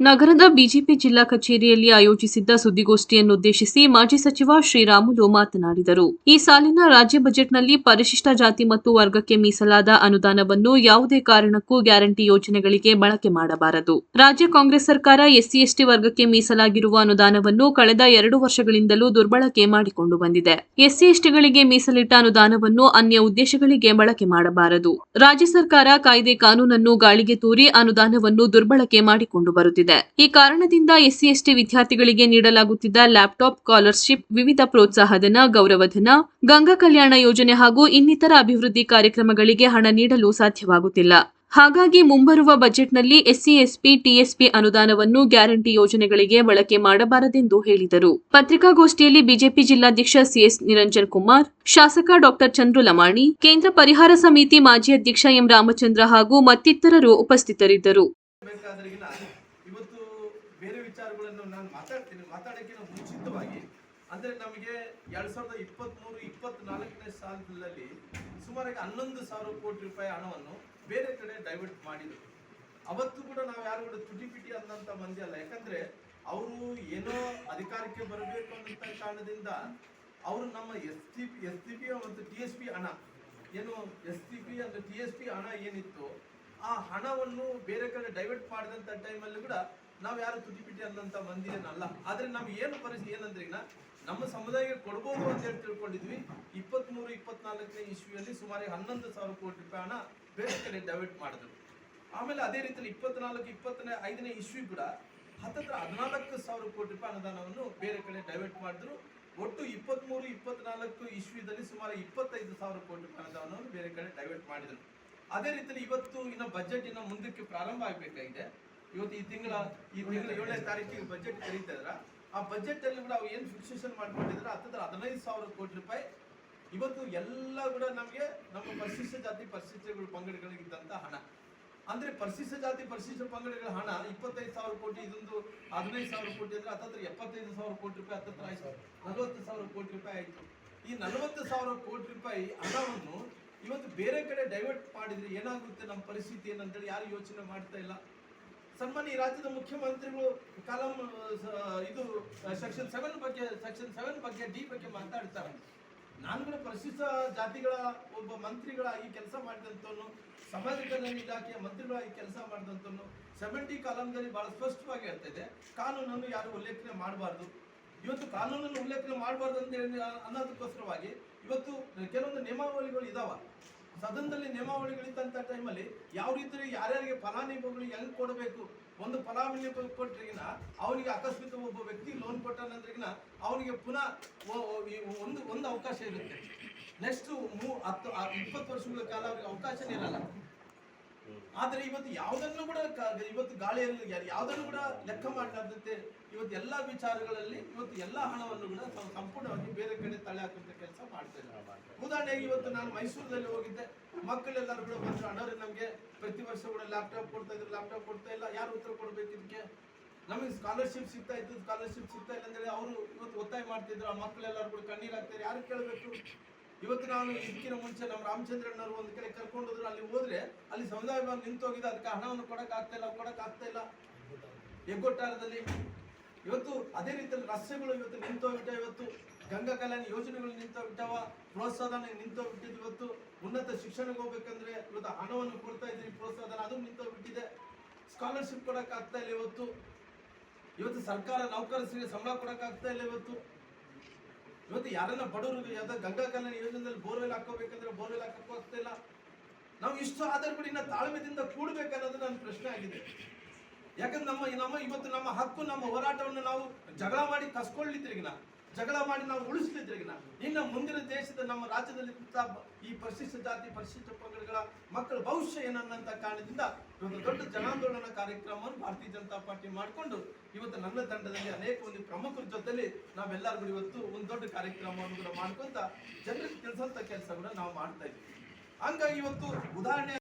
ನಗರದ ಬಿಜೆಪಿ ಜಿಲ್ಲಾ ಕಚೇರಿಯಲ್ಲಿ ಆಯೋಜಿಸಿದ್ದ ಸುದ್ದಿಗೋಷ್ಠಿಯನ್ನುದ್ದೇಶಿಸಿ ಮಾಜಿ ಸಚಿವ ಶ್ರೀರಾಮುಲು ಮಾತನಾಡಿದರು. ಈ ಸಾಲಿನ ರಾಜ್ಯ ಬಜೆಟ್ನಲ್ಲಿ ಪರಿಶಿಷ್ಟ ಜಾತಿ ಮತ್ತು ವರ್ಗಕ್ಕೆ ಮೀಸಲಾದ ಅನುದಾನವನ್ನು ಯಾವುದೇ ಕಾರಣಕ್ಕೂ ಗ್ಯಾರಂಟಿ ಯೋಜನೆಗಳಿಗೆ ಬಳಕೆ ಮಾಡಬಾರದು. ರಾಜ್ಯ ಕಾಂಗ್ರೆಸ್ ಸರ್ಕಾರ ಎಸ್ಸಿ ಎಸ್ಟಿ ವರ್ಗಕ್ಕೆ ಮೀಸಲಾಗಿರುವ ಅನುದಾನವನ್ನು ಕಳೆದ ಎರಡು ವರ್ಷಗಳಿಂದಲೂ ದುರ್ಬಳಕೆ ಮಾಡಿಕೊಂಡು ಬಂದಿದೆ. ಎಸ್ಸಿ ಎಸ್ಟಿಗಳಿಗೆ ಮೀಸಲಿಟ್ಟ ಅನುದಾನವನ್ನು ಅನ್ಯ ಉದ್ದೇಶಗಳಿಗೆ ಬಳಕೆ ಮಾಡಬಾರದು. ರಾಜ್ಯ ಸರ್ಕಾರ ಕಾಯ್ದೆ ಕಾನೂನನ್ನು ಗಾಳಿಗೆ ತೂರಿ ಅನುದಾನವನ್ನು ದುರ್ಬಳಕೆ ಮಾಡಿಕೊಂಡು ಬರುತ್ತಿದೆ. ಈ ಕಾರಣದಿಂದ ಎಸ್ಸಿ ಎಸ್ಟಿ ವಿದ್ಯಾರ್ಥಿಗಳಿಗೆ ನೀಡಲಾಗುತ್ತಿದ್ದ ಲ್ಯಾಪ್ಟಾಪ್, ಸ್ಕಾಲರ್ಶಿಪ್, ವಿವಿಧ ಪ್ರೋತ್ಸಾಹಧನ, ಗೌರವಧನ, ಗಂಗಾ ಕಲ್ಯಾಣ ಯೋಜನೆ ಹಾಗೂ ಇನ್ನಿತರ ಅಭಿವೃದ್ಧಿ ಕಾರ್ಯಕ್ರಮಗಳಿಗೆ ಹಣ ನೀಡಲು ಸಾಧ್ಯವಾಗುತ್ತಿಲ್ಲ. ಹಾಗಾಗಿ ಮುಂಬರುವ ಬಜೆಟ್ನಲ್ಲಿ ಎಸ್ಸಿ, ಎಸ್ಪಿ ಟಿಎಸ್ಪಿ ಅನುದಾನವನ್ನು ಗ್ಯಾರಂಟಿ ಯೋಜನೆಗಳಿಗೆ ಬಳಕೆ ಮಾಡಬಾರದೆಂದು ಹೇಳಿದರು. ಪತ್ರಿಕಾಗೋಷ್ಠಿಯಲ್ಲಿ ಬಿಜೆಪಿ ಜಿಲ್ಲಾಧ್ಯಕ್ಷ ಸಿಎಸ್ ನಿರಂಜನ್ ಕುಮಾರ್, ಶಾಸಕ ಡಾಕ್ಟರ್ ಚಂದ್ರು ಲಮಾಣಿ, ಕೇಂದ್ರ ಪರಿಹಾರ ಸಮಿತಿ ಮಾಜಿ ಅಧ್ಯಕ್ಷ ಎಂ ರಾಮಚಂದ್ರ ಹಾಗೂ ಮತ್ತಿತರರು ಉಪಸ್ಥಿತರಿದ್ದರು ಬೇಕಾದ್ರಿಗಿನ ಇವತ್ತು ಬೇರೆ ವಿಚಾರಗಳನ್ನು ನಾನು ಮಾತಾಡ್ತೀನಿ ಅಂದ್ರೆ ನಮಗೆ ಎರಡ್ ಸಾವಿರದ ಇಪ್ಪತ್ತ್ಮೂರು ಇಪ್ಪತ್ನಾಲ್ಕನೇ ಸಾಲದಲ್ಲಿ ಸುಮಾರಾಗಿ ಹನ್ನೊಂದು ಸಾವಿರ ಕೋಟಿ ರೂಪಾಯಿ ಹಣವನ್ನು ಬೇರೆ ಕಡೆ ಡೈವರ್ಟ್ ಮಾಡಿದ್ರು. ಅವತ್ತು ಕೂಡ ನಾವು ಯಾರು ಕೂಡ ತುಟಿಪಿಟಿ ಅನ್ನಂತ ಮಂದಿ ಅಲ್ಲ. ಯಾಕಂದ್ರೆ ಅವರು ಏನೋ ಅಧಿಕಾರಕ್ಕೆ ಬರಬೇಕು ಅನ್ನೋಂಥ ಕಾರಣದಿಂದ ಅವರು ನಮ್ಮ S T P, S T P ಮತ್ತು ಟಿ ಎಸ್ ಪಿ ಹಣ, ಏನು ಎಸ್ ಟಿ ಪಿ ಅಂದ್ರೆ ಟಿ ಎಸ್ ಪಿ ಹಣ ಏನಿತ್ತು ಆ ಹಣವನ್ನು ಬೇರೆ ಕಡೆ ಡೈವರ್ಟ್ ಮಾಡಿದಂತ ಟೈಮಲ್ಲಿ ಕೂಡ ನಾವು ಯಾರು ತುಟಿಪಿಟಿ ಅನ್ನಂತ ಮಂದಿ ಏನಲ್ಲ ಆದ್ರೆ ನಮ್ಗೆ ಏನು ಪರಿಸ್ಥಿತಿ ಏನಂದ್ರೆ ಈಗ ನಮ್ಮ ಸಮುದಾಯಕ್ಕೆ ಕೊಡ್ಬೋದು ಅಂತ ಹೇಳಿ ತಿಳ್ಕೊಂಡಿದ್ವಿ. ಇಪ್ಪತ್ಮೂರು, ಇಪ್ಪತ್ನಾಲ್ಕನೇ ಇಸ್ವಿಯಲ್ಲಿ ಸುಮಾರು ಹನ್ನೊಂದು ಸಾವಿರ ಕೋಟಿ ರೂಪಾಯಿ ಹಣ ಬೇರೆ ಕಡೆ ಡೈವರ್ಟ್ ಮಾಡಿದ್ರು. ಆಮೇಲೆ ಅದೇ ರೀತಿಯಲ್ಲಿ ಇಪ್ಪತ್ನಾಲ್ಕು, ಇಪ್ಪತ್ತನೇ, ಐದನೇ ಇಸ್ವಿ ಕೂಡ ಹತ್ತತ್ರ ಹದಿನಾಲ್ಕು ಸಾವಿರ ಕೋಟಿ ರೂಪಾಯಿ ಅನುದಾನವನ್ನು ಬೇರೆ ಕಡೆ ಡೈವರ್ಟ್ ಮಾಡಿದ್ರು. ಒಟ್ಟು ಇಪ್ಪತ್ಮೂರು, ಇಪ್ಪತ್ನಾಲ್ಕು ಇಸ್ವಿದಲ್ಲಿ ಸುಮಾರು ಇಪ್ಪತ್ತೈದು ಸಾವಿರ ಕೋಟಿ ರೂಪಾಯಿ ಅನುದಾನವನ್ನು ಬೇರೆ ಕಡೆ ಡೈವರ್ಟ್ ಮಾಡಿದ್ರು. ಅದೇ ರೀತಿಯಲ್ಲಿ ಇವತ್ತು ಇನ್ನು ಬಜೆಟ್ ಇನ್ನು ಮುಂದಕ್ಕೆ ಪ್ರಾರಂಭ ಆಗಬೇಕಾಗಿದೆ. ಇವತ್ತು ಈ ತಿಂಗಳ ಈ ತಿಂಗಳ ಏಳನೇ ತಾರೀಕಿಗೆ ಬಜೆಟ್ ಕರೀತಾ ಇದ್ರ. ಆ ಬಜೆಟ್ ಅಲ್ಲಿ ಕೂಡ ಅವ್ರು ಏನು ಫಿಕ್ಸೇಷನ್ ಮಾಡ್ಕೊಂಡಿದ್ರೆ ಹತ್ತತ್ರ ಹದಿನೈದು ಸಾವಿರ ಕೋಟಿ ರೂಪಾಯಿ. ಇವತ್ತು ಎಲ್ಲ ಕೂಡ ನಮಗೆ ನಮ್ಮ ಪರಿಶಿಷ್ಟ ಜಾತಿ ಪರಿಶಿಷ್ಟಗಳು ಪಂಗಡಗಳಿಗಿದ್ದಂತ ಹಣ. ಅಂದ್ರೆ ಪರಿಶಿಷ್ಟ ಜಾತಿ ಪರಿಶಿಷ್ಟ ಪಂಗಡಗಳ ಹಣ, ಇಪ್ಪತ್ತೈದು ಸಾವಿರ ಕೋಟಿ ಇದೊಂದು ಹದಿನೈದು ಸಾವಿರ ಕೋಟಿ ಅಂದ್ರೆ ಹತ್ತತ್ರ ಎಪ್ಪತ್ತೈದು ಸಾವಿರ ಕೋಟಿ ರೂಪಾಯಿ, ಹತ್ತತ್ರ ಆಯ್ತು ನಲವತ್ತು ಸಾವಿರ ಕೋಟಿ ರೂಪಾಯಿ ಆಯ್ತು. ಈ ನಲವತ್ತು ಸಾವಿರ ಕೋಟಿ ರೂಪಾಯಿ ಹಣವನ್ನು ಇವತ್ತು ಬೇರೆ ಕಡೆ ಡೈವರ್ಟ್ ಮಾಡಿದ್ರೆ ಏನಾಗುತ್ತೆ ನಮ್ಮ ಪರಿಸ್ಥಿತಿ ಏನಂತೇಳಿ ಯಾರು ಯೋಚನೆ ಮಾಡ್ತಾ ಇಲ್ಲ. ಸನ್ಮಾನ್ಯ ರಾಜ್ಯದ ಮುಖ್ಯಮಂತ್ರಿಗಳು ಕಲಂ ಇದು ಸೆಕ್ಷನ್ ಸೆವೆನ್ ಬಗ್ಗೆ ಸೆಕ್ಷನ್ ಸೆವೆನ್ ಬಗ್ಗೆ ಡಿ ಬಗ್ಗೆ ಮಾತಾಡ್ತಾರೆ. ನಾನು ಕೂಡ ಪರಿಶಿಷ್ಟ ಜಾತಿಗಳ ಒಬ್ಬ ಮಂತ್ರಿಗಳಾಗಿ ಕೆಲಸ ಮಾಡಿದಂಥವನು ಸಮಾಜ ಕಲ್ಯಾಣ ಇಲಾಖೆಯ ಮಂತ್ರಿಗಳ ಈ ಕೆಲಸ ಮಾಡಿದಂಥವನು ಸೆವೆಂಟಿ ಕಾಲಂದಲ್ಲಿ ಬಹಳ ಸ್ಪಷ್ಟವಾಗಿ ಹೇಳ್ತಿದೆ ಕಾನೂನನ್ನು ಯಾರು ಉಲ್ಲೇಖನೆ ಮಾಡಬಾರ್ದು. ಇವತ್ತು ಕಾನೂನನ್ನು ಉಲ್ಲೇಖನೆ ಮಾಡಬಾರ್ದು ಅಂತ ಹೇಳಿ ಅನ್ನೋದಕ್ಕೋಸ್ಕರವಾಗಿ ಇವತ್ತು ಕೆಲವೊಂದು ನಿಯಮಾವಳಿಗಳು ಇದಾವ. ಸದನದಲ್ಲಿ ನಿಯಮಾವಳಿಗಳಿದ್ದಂಥ ಟೈಮಲ್ಲಿ ಯಾವ ರೀತಿ ಯಾರ್ಯಾರಿಗೆ ಫಲಾನುಭವಿಗಳಿಗೆ ಹೆಂಗ್ ಕೊಡಬೇಕು? ಒಂದು ಫಲಾನುಭವಿ ಕೊಟ್ರಿಗಿನ ಅವನಿಗೆ ಅಕಸ್ಮಾತ್ ಒಬ್ಬ ವ್ಯಕ್ತಿ ಲೋನ್ ಕೊಟ್ಟಾನಂದ್ರಿಗಿನ ಅವನಿಗೆ ಪುನಃ ಒಂದು ಒಂದು ಅವಕಾಶ ಇರುತ್ತೆ. ನೆಕ್ಸ್ಟ್ ಮೂ, ಹತ್ತು ಇಪ್ಪತ್ತು ವರ್ಷಗಳ ಕಾಲ ಅವ್ರಿಗೆ ಅವಕಾಶನೇ ಇರಲ್ಲ. ಆದ್ರೆ ಇವತ್ತು ಯಾವುದನ್ನು ಕೂಡ ಇವತ್ತು ಗಾಳಿಯಲ್ಲಿ ಯಾವುದನ್ನು ಕೂಡ ಲೆಕ್ಕ ಮಾಡಲಾಗುತ್ತೆ ಇವತ್ತು ಎಲ್ಲಾ ವಿಚಾರಗಳಲ್ಲಿ ಇವತ್ತು ಎಲ್ಲಾ ಹಣವನ್ನು ಕೂಡ ಸಂಪೂರ್ಣವಾಗಿ ಬೇರೆ ತಲೆ ಹಾಕುವಂತ ಕೆಲಸ ಮಾಡ್ತೇನೆ ಉದಾಹರಣೆಗೆ ಇವತ್ತು ನಾನು ಮೈಸೂರಿನಲ್ಲಿ ಹೋಗಿದ್ದೆ. ಮಕ್ಕಳೆಲ್ಲರೂ ಕೂಡ ಬಂದ್ರು. ಅಣ್ಣವ್ರೆ ನಮ್ಗೆ ಪ್ರತಿ ವರ್ಷ ಕೂಡ ಲ್ಯಾಪ್ಟಾಪ್ ಕೊಡ್ತಾ ಇದ್ರು. ಲ್ಯಾಪ್ಟಾಪ್ ಕೊಡ್ತಾ ಇಲ್ಲ. ಯಾರು ಉತ್ತರ ಕೊಡ್ಬೇಕು ಇದಕ್ಕೆ? ನಮಗೆ ಸ್ಕಾಲರ್ಶಿಪ್ ಸಿಗ್ತಾ ಇತ್ತು. ಸ್ಕಾಲರ್ಶಿಪ್ ಸಿಗ್ತಾ ಇಲ್ಲ ಅಂದ್ರೆ ಅವರು ಇವತ್ತು ಒತ್ತಾಯ ಮಾಡ್ತಿದ್ರು. ಆ ಮಕ್ಕಳೆಲ್ಲರೂ ಕೂಡ ಕಣ್ಣೀರು ಹಾಕ್ತಾರೆ. ಯಾರು ಕೇಳಬೇಕು? ಇವತ್ತು ನಾನು ಇದಕ್ಕಿಂತ ಮುಂಚೆ ನಮ್ಮ ರಾಮಚಂದ್ರಣ್ಣವರು ಒಂದು ಕಡೆ ಕರ್ಕೊಂಡು ಹೋದ್ರು. ಅಲ್ಲಿ ಹೋದ್ರೆ ಅಲ್ಲಿ ಸಮುದಾಯ ನಿಂತೋಗಿದೆ. ಅದಕ್ಕೆ ಹಣವನ್ನು ಕೊಡಕ್ ಆಗ್ತಾ ಇಲ್ಲ ಕೊಡಕ್ ಆಗ್ತಾ ಇಲ್ಲ. ಹೆಗ್ಗೊಟ್ಟಾರದಲ್ಲಿ ಇವತ್ತು ಅದೇ ರೀತಿಯಲ್ಲಿ ರಸ್ತೆಗಳು ಇವತ್ತು ನಿಂತೋಗ್ಬಿಟ್ಟ ಇವತ್ತು ಗಂಗಾ ಕಲ್ಯಾಣ ಯೋಜನೆಗಳು ನಿಂತೋಗ್ಬಿಟ್ಟವ ಪ್ರೋತ್ಸಾಹನ ನಿಂತೋಗ್ಬಿಟ್ಟಿದ್ದು ಇವತ್ತು. ಉನ್ನತ ಶಿಕ್ಷಣಕ್ಕೆ ಹೋಗ್ಬೇಕಂದ್ರೆ ಇವತ್ತು ಹಣವನ್ನು ಕೊಡ್ತಾ ಇದ್ದೀವಿ ಪ್ರೋತ್ಸಾಹನ ಅದು ನಿಂತೋಗ್ಬಿಟ್ಟಿದೆ ಸ್ಕಾಲರ್ಶಿಪ್ ಕೊಡಕ್ಕೆ ಆಗ್ತಾ ಇಲ್ಲ ಇವತ್ತು. ಇವತ್ತು ಸರ್ಕಾರ ನೌಕರರಿಗೆ ಸಂಬಳ ಕೊಡಕ್ಕೆ ಆಗ್ತಾ ಇಲ್ಲ ಇವತ್ತು. ಇವತ್ತು ಯಾರನ್ನ ಬಡವರು ಯಾವ್ದೋ ಗಂಗಾ ಕಲ್ಯಾಣ ಯೋಜನೆಯಲ್ಲಿ ಬೋರ್ವೆಲ್ ಹಾಕೋಬೇಕಂದ್ರೆ ಬೋರ್ವೆಲ್ ಹಾಕಕ್ಕೂ ಆಗ್ತಾ ಇಲ್ಲ. ನಾವು ಇಷ್ಟು ಆಧಾರ ಕೂಡ ಇನ್ನ ತಾಳ್ಮೆದಿಂದ ಕೂಡ್ಬೇಕನ್ನೋದು ನನ್ನ ಪ್ರಶ್ನೆ ಆಗಿದೆ. ಯಾಕಂದ್ರೆ ನಮ್ಮ ನಮ್ಮ ಇವತ್ತು ನಮ್ಮ ಹಕ್ಕು, ನಮ್ಮ ಹೋರಾಟವನ್ನು ನಾವು ಜಗಳ ಮಾಡಿ ಕಸ್ಕೊಳ್ಳಿದ್ರಿಗಿನ ಜಗಳ ಮಾಡಿ ನಾವು ಉಳಿಸ್ಲಿದ್ರಿಗಿನ ಇನ್ನು ಮುಂದಿನ ದೇಶದ ನಮ್ಮ ರಾಜ್ಯದಲ್ಲಿ ಈ ಪರಿಶಿಷ್ಟ ಜಾತಿ, ಪರಿಶಿಷ್ಟ ಪಂಗಡಗಳ ಮಕ್ಕಳ ಭವಿಷ್ಯ ಏನನ್ನಂತ ಕಾರಣದಿಂದ ಇವತ್ತು ದೊಡ್ಡ ಜನಾಂದೋಲನ ಕಾರ್ಯಕ್ರಮವನ್ನು ಭಾರತೀಯ ಜನತಾ ಪಾರ್ಟಿ ಮಾಡಿಕೊಂಡು ಇವತ್ತು ನನ್ನ ತಂಡದಲ್ಲಿ ಅನೇಕ ಒಂದು ಪ್ರಮುಖರ ಜೊತೆಲಿ ನಾವೆಲ್ಲರೂ ಕೂಡ ಇವತ್ತು ಒಂದು ದೊಡ್ಡ ಕಾರ್ಯಕ್ರಮವನ್ನು ಕೂಡ ಮಾಡ್ಕೊಂತ ಜನರಿಗೆ ತಿಳಿಸಂತ ಕೆಲಸ ಕೂಡ ನಾವು ಮಾಡ್ತಾ ಇದ್ದೀವಿ. ಹಂಗಾಗಿ ಇವತ್ತು ಉದಾಹರಣೆ